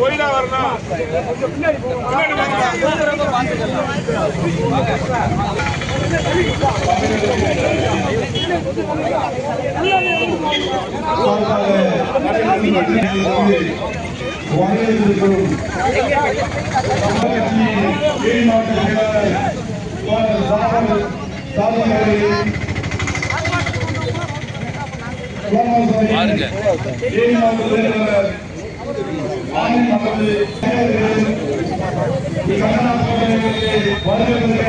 ஒயிடா வரணும் ஆகிய நமது வருகின்ற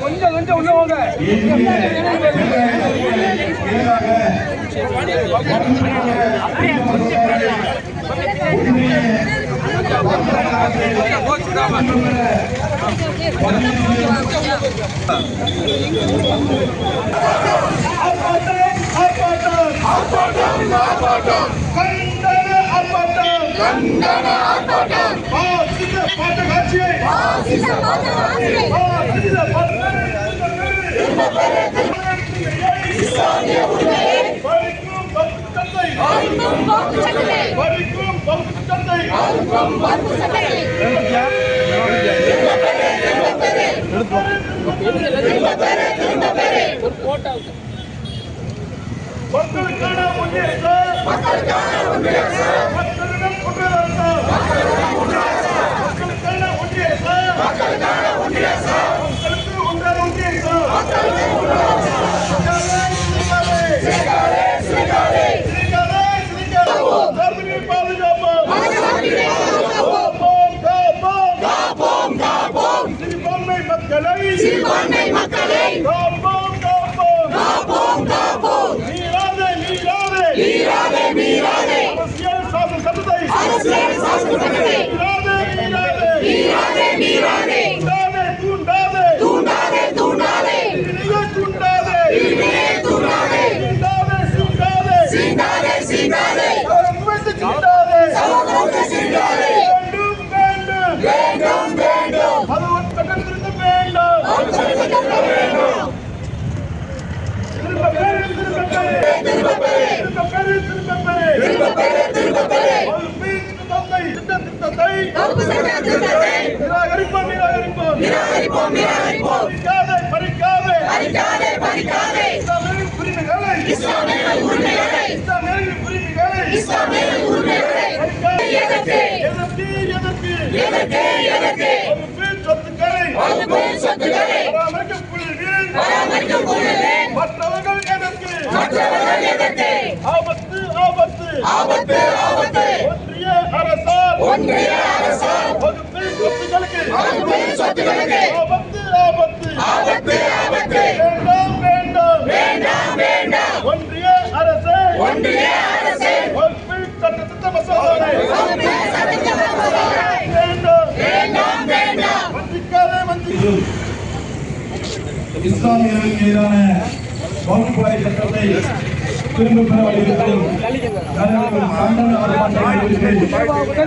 கொஞ்சம் உள்ள போங்க கண்டன ஆர்ப்பாட்டம் கண்டன ஆர்ப்பாட்டம். பாசிச பாட்ட காட்சியை பாசிச பாட்ட பறிக்கும் பகுத்தத்தை பறிக்கும் பகுத்தத்தை மக்களுக்கான முன்னேற்றம் மக்களுக்கான முன்னேற்றம் மக்களை. சிறுபான்மை மக்களை. காப்போம் காப்போம் மீறாதே மீறாதே மீறாதே மீறாதே அரசியல் சாசன சட்டத்தை அரசியல் சாசன சட்டத்தை மீறாதே மீறாதே மீறாதே மீறாதே தூண்டாதே தூண்டாதே தூண்டாதே தூண்டாதே இனிமே தூண்டாதே இனிமே தூண்டாதே சீண்டாதே சீண்டாதே சீண்டாதே சீண்டாதே உண்மைத்து சீண்டாதே சமூகத்தை சீண்டாதே வேண்டும் வேண்டும் வேண்டும் வேண்டும் அது ஒரு பக்கத்திலிருந்து வேண்டும் திரும்ப பேரு திரும்ப பேரு திரும்ப பெறு திரும்ப பேரு திரும்ப பேரு திரும்ப பெறு திரும்ப பெறு ஒரு திட்டத்தை திட்ட திட்டத்தை சட்ட திட்டத்தை நிராகரிப்போம் நிராகரிப்போம் நிராகரிப்போம் நிராகரிப்போம் பறிக்காதே பறிக்காதே பறிக்காதே பறிக்காதே ஆபத்து ஆபத்து. ஆபத்து ஆபத்து. ஒன்றிய அரசால். ஒன்றிய அரசால். வகுப்பு சொத்துக்களுக்கு. ஒரு பெண் சொத்துக்களுக்கு. ஆபத்து ஆபத்து. ஆபத்து ஆபத்து. வேண்டாம் வேண்டாம். வேண்டாம் வேண்டாம். ஒன்றிய அரசு. ஒன்றிய அரசு. வகுப்பு சட்டத்திட்ட மசோதாவை. வகுப்பு சட்டத்திட்ட மசோதாவை. வேண்டாம். வேண்டாம் வேண்டாம். வஞ்சிக்காதே வஞ்சி இஸ்லாமியர்களுக்கு எதிரான வகுப்புவாரி சட்டத்தை திரும்ப பெற வலியுறுத்தும் மாவட்ட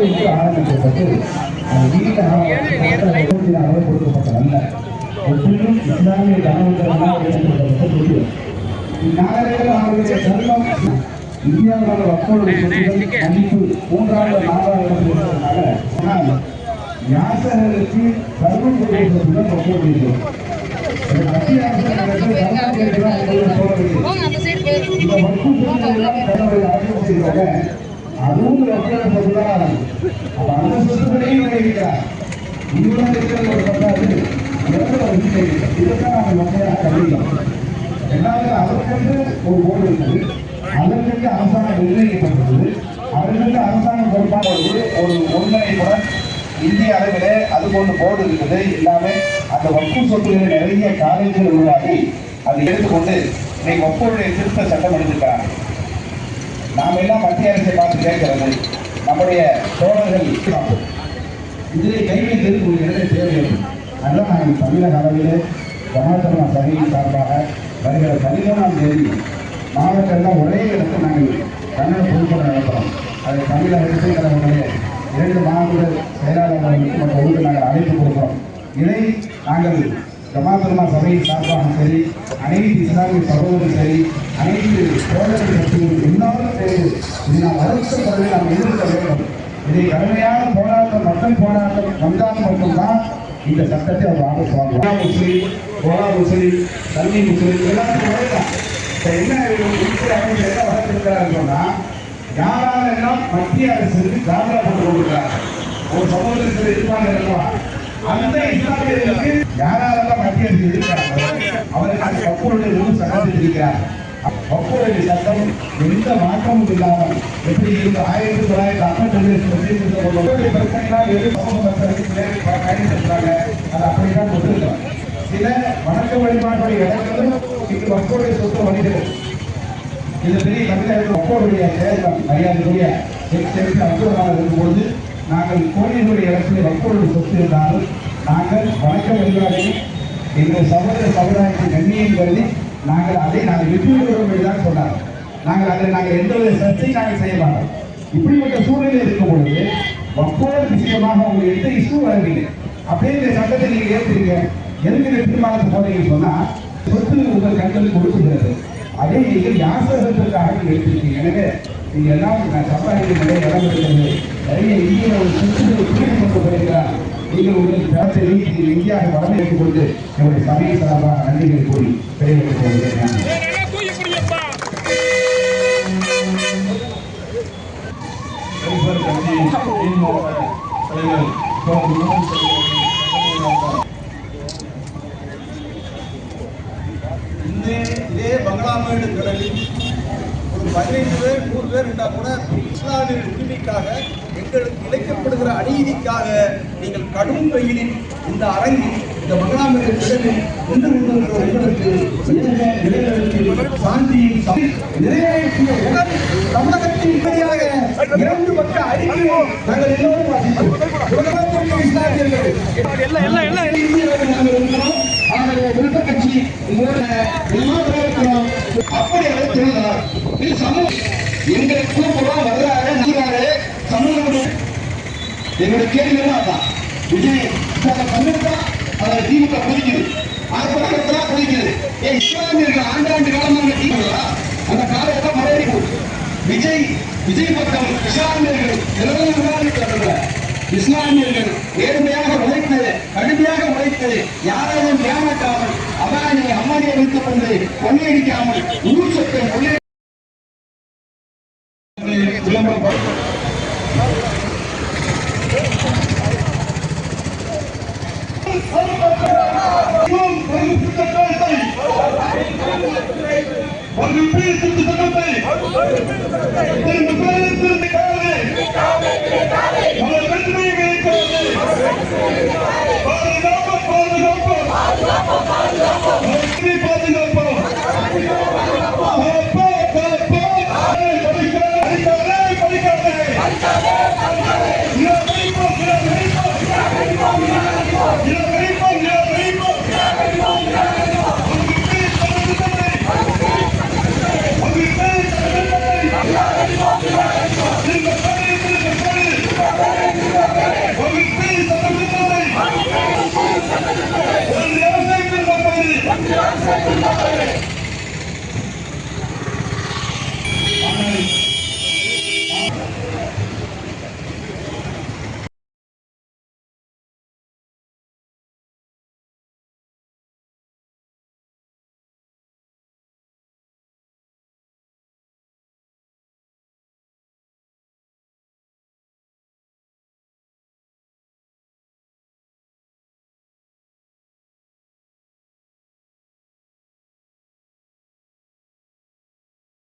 என்று ஆரம்பிக்கப்பட்டு காலமாக கொடுக்கப்பட்டதல்ல ஒன்றிலும் இஸ்லாமிய கனவுகளால் ஏற்படுத்தப்பட்ட தொழில் இந்நாகரிகம் அவருடைய செல்வம் இந்தியாவோட மக்களுடைய சொத்துக்கள் மதிப்பு மூன்றாவது நாலாவது இடத்தில் இருப்பதனால ஆனால் யாசகருக்கு சர்வம் செய்ய சொத்துக்கள் ரொம்ப முடியும் மத்திய அரசு நடத்தி இந்த வக்கு சொத்துக்கள் தன்னுடைய ஆட்சி செய்வாங்க அதுவும் ரத்தியான சொத்துதான் அப்ப அந்த சொத்துக்களையும் நினைக்கிறார் இதுதான் இருக்கிறது ஒரு பத்தாது எவ்வளவு அறிக்கை இதைத்தான் நம்ம மக்களாக கருதுகிறோம் ரெண்டாவது அதற்கென்று ஒரு போர்டு இருக்குது. அதற்கென்று அரசாங்கம் நிர்ணயிக்கப்பட்டது. அதற்கென்று அரசாங்கம் பொறுப்பான ஒரு ஒரு ஒருங்கிணைப்புடன் இந்திய அளவிலே அது போன்ற போர்டு இருக்குது. எல்லாமே அந்த வக்கு சொத்துக்களை நிறைய காலேஜ்கள் உருவாக்கி அதை எடுத்துக்கொண்டு இன்னைக்கு வக்குடைய திருத்த சட்டம் எடுத்துக்கிறாங்க நாம் எல்லாம் மத்திய அரசை பார்த்து கேட்கிறது நம்முடைய தோழர்கள் இதிலே கைவினை வைத்தது ஒரு இடத்தை தேவை அதெல்லாம் நாங்கள் தமிழக அளவில் சமாதான சபையின் சார்பாக வருகிற பதிமூணாம் தேதி மாவட்டம்லாம் ஒரே இடத்தில் நாங்கள் தமிழக பொதுக்கூட்டம் நடத்துகிறோம் அதை தமிழக இசைக்கழகங்களுடைய இரண்டு மாவட்ட செயலாளர்களுக்கு மற்ற ஊருக்கு நாங்கள் அழைப்பு கொடுக்கிறோம். இதை நாங்கள் ஜமாத்தர்மா சபையின் சார்பாகவும் சரி அனைத்து இஸ்லாமிய சகோதரும் சரி அனைத்து தோழர்கள் கட்சிகளும் எல்லாரும் சேர்ந்து இது நாம் அடுத்த நாம் எதிர்க்க வேண்டும். இதை கடுமையான போராட்டம் மக்கள் போராட்டம் வந்தால் மட்டும்தான் இந்த சட்டத்தை அவர் வாபஸ் முஸ்லீம் கோலா முஸ்லீம் தண்ணி முஸ்லீம் எல்லாத்துக்கும் ஒரே தான். என்ன இருக்கு அப்படின்னு என்ன வளர்த்திருக்கிறார் சொன்னா யாராலெல்லாம் மத்திய அரசு ஜாமரா போட்டு கொடுக்கிறார் ஒரு சமூகத்தில் இருப்பாங்க இருக்கலாம் அந்த இஸ்லாமியர்களுக்கு யாராலெல்லாம் மத்திய அரசு இருக்கிறாங்களோ அவர்கள் கப்பலுடைய முழு சட்டத்தில் இருக்கிறார் கப்பலுடைய சட்டம் எந்த மாற்றமும் இல்லாமல் எப்படி இருந்து ஆயிரத்தி தொள்ளாயிரத்தி ஐம்பத்தி பிரச்சனைலாம் எது சமூக மக்களுக்கு பயன்படுத்துறாங்க அது அப்படிதான் கொண்டிருக்கிறோம் சில வணக்க வழிபாட்டுடைய இடங்களும் இங்கு மக்களுடைய சொத்து வணிகர்கள். இது பெரிய தமிழக மக்களுடைய செயல்பாடு மரியாதைக்குரிய எக்ஸ் அப்துல்லாமல் இருக்கும்போது நாங்கள் கோயிலுடைய இடத்துல மக்களுடைய சொத்து இருந்தாலும் நாங்கள் வணக்க வழிபாடு எங்கள் சகோதர சமுதாயத்தின் கண்ணியம் கருதி நாங்கள் அதை நாங்கள் விட்டு விடுவோம் என்றுதான் சொன்னார். நாங்கள் அதை நாங்கள் எந்த வித சர்ச்சையும் நாங்கள் செய்ய மாட்டோம் இப்படிப்பட்ட சூழ்நிலை இருக்கும் பொழுது மக்களோட விஷயமாக உங்களுக்கு எந்த இஷ்யூ வரவில்லை. அப்படியே இந்த சட்டத்தை நீங்கள் ஏற்றுங்க. எதுக்கு இந்த தீர்மானத்தை போறீங்கன்னு சொன்னால் சொத்து உங்கள் கண்களுக்கு கொடுக்குகிறது அதே நீங்கள் யாசகத்திற்காக எடுத்திருக்கீங்க. எனவே நீங்க எல்லாம் நான் சமுதாயத்தில் நிறைய இடம் இருக்கிறது நிறைய இந்திய ஒரு சொத்துக்களை புரிந்து கொண்டு போயிருக்கிறார் நீங்கள் உங்களுக்கு தரத்தை நீக்கி இந்தியாக வளமை எடுத்துக் கொண்டு என்னுடைய சமய சார்பாக நன்றிகள் கூறி விடைபெற்றுக் கொள்கிறேன். வேற தூக்கி பிடிக்கப்பா இதே பங்களாமேடு கடலில் பதினைந்து பேர் நூறு பேர் இருந்தால் கூட இஸ்லாமிய உரிமைக்காக எங்களுக்கு இழைக்கப்படுகிற அநீதிக்காக நீங்கள் கடும் வெயிலில் இந்த அரங்கில் இந்த பங்களாமேடு கடலில் நின்று கொண்டிருக்கிற உங்களுக்கு நிறைவேற்றிய உடன் தமிழகத்தின் இப்படியாக இரண்டு பக்க அறிக்கையை நாங்கள் எல்லோரும் உலகத்திற்கு இஸ்லாமியர்கள் எல்லாம் எல்லாம் எல்லாம் அவருடைய விருப்ப கட்சி உங்களோட அப்படி அவர் சொன்னார் இது சமூக எங்களை கூப்பிடுறோம் வர்றாரு நம்புறாரு சமூகம் என்னுடைய கேள்வி என்ன அதான் விஜய் அதை பண்ணிருக்கா? அதை திமுக குதிக்குது ஆர்ப்பாட்டத்தா குதிக்குது ஏ இஸ்லாமியர்கள் ஆண்டாண்டு காலமாக திமுக அந்த காலத்தை மறைய விஜய் விஜய் பக்கம் இஸ்லாமியர்கள் நிலவரம் இஸ்லாமியர்கள் நேர்மையாக உழைத்தது கடுமையாக உழைத்தது. யாராவது கொள்ளையடிக்காமல் ஊர் சொத்தை கொள்ளை